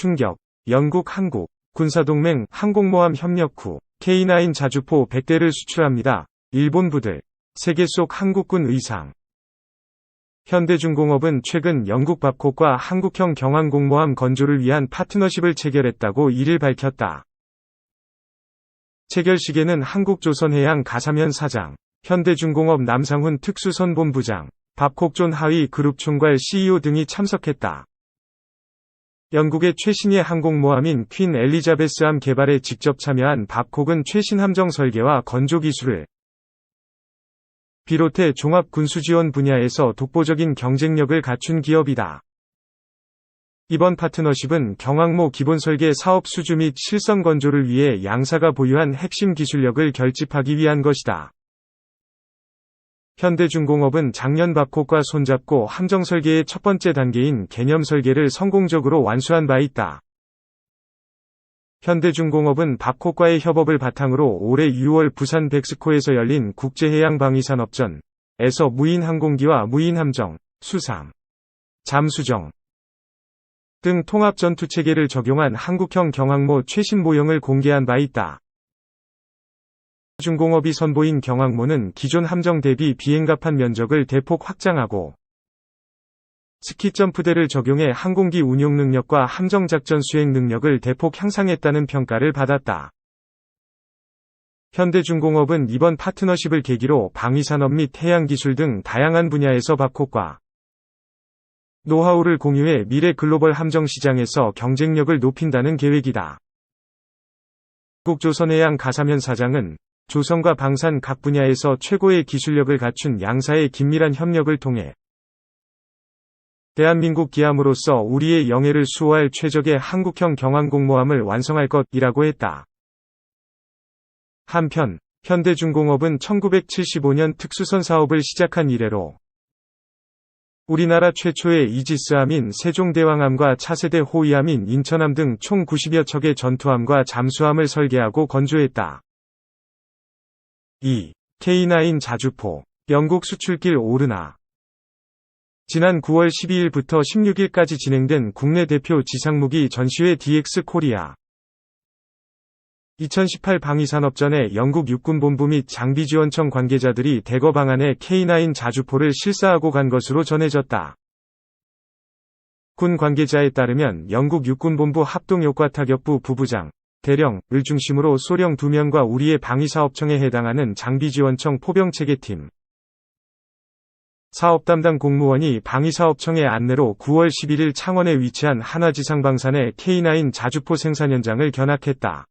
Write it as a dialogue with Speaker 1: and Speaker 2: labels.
Speaker 1: 충격, 영국 한국, 군사동맹 항공모함 협력 후 K9 자주포 100대를 수출합니다. 일본 부들, 세계 속 한국군 의상. 현대중공업은 최근 영국 밥콕과 한국형 경항공모함 건조를 위한 파트너십을 체결했다고 이를 밝혔다. 체결식에는 한국조선해양 가사면 사장, 현대중공업 남상훈 특수선본부장, 밥콕존 하위 그룹 총괄 CEO 등이 참석했다. 영국의 최신의 항공모함인 퀸 엘리자베스함 개발에 직접 참여한 밥콕은 최신 함정 설계와 건조 기술을 비롯해 종합 군수지원 분야에서 독보적인 경쟁력을 갖춘 기업이다. 이번 파트너십은 경항모 기본설계 사업 수주 및 실선 건조를 위해 양사가 보유한 핵심 기술력을 결집하기 위한 것이다. 현대중공업은 작년 밥콕과 손잡고 함정 설계의 첫 번째 단계인 개념 설계를 성공적으로 완수한 바 있다. 현대중공업은 밥콕과의 협업을 바탕으로 올해 6월 부산 백스코에서 열린 국제해양방위산업전 에서 무인항공기와 무인함정, 수상, 잠수정 등 통합 전투체계를 적용한 한국형 경항모 최신 모형을 공개한 바 있다. 중공업이 선보인 경항모는 기존 함정 대비 비행갑한 면적을 대폭 확장하고 스키 점프대를 적용해 항공기 운용 능력과 함정 작전 수행 능력을 대폭 향상했다는 평가를 받았다. 현대중공업은 이번 파트너십을 계기로 방위산업 및 해양기술 등 다양한 분야에서 밥콕과 노하우를 공유해 미래 글로벌 함정 시장에서 경쟁력을 높인다는 계획이다. 국조선해양 가사면 사장은 조선과 방산 각 분야에서 최고의 기술력을 갖춘 양사의 긴밀한 협력을 통해 대한민국 기함으로서 우리의 영예를 수호할 최적의 한국형 경항공모함을 완성할 것이라고 했다. 한편 현대중공업은 1975년 특수선 사업을 시작한 이래로 우리나라 최초의 이지스함인 세종대왕함과 차세대 호위함인 인천함 등 총 90여 척의 전투함과 잠수함을 설계하고 건조했다. 2. K9 자주포 영국 수출길 오르나 지난 9월 12일부터 16일까지 진행된 국내 대표 지상무기 전시회 DX 코리아 2018 방위산업전에 영국 육군본부 및 장비지원청 관계자들이 대거 방안에 K9 자주포를 실사하고 간 것으로 전해졌다. 군 관계자에 따르면 영국 육군본부 합동효과타격부 부부장, 대령을 중심으로 소령 2명과 우리의 방위사업청에 해당하는 장비지원청 포병체계팀, 사업 담당 공무원이 방위사업청의 안내로 9월 11일 창원에 위치한 한화지상방산의 K9 자주포 생산 현장을 견학했다.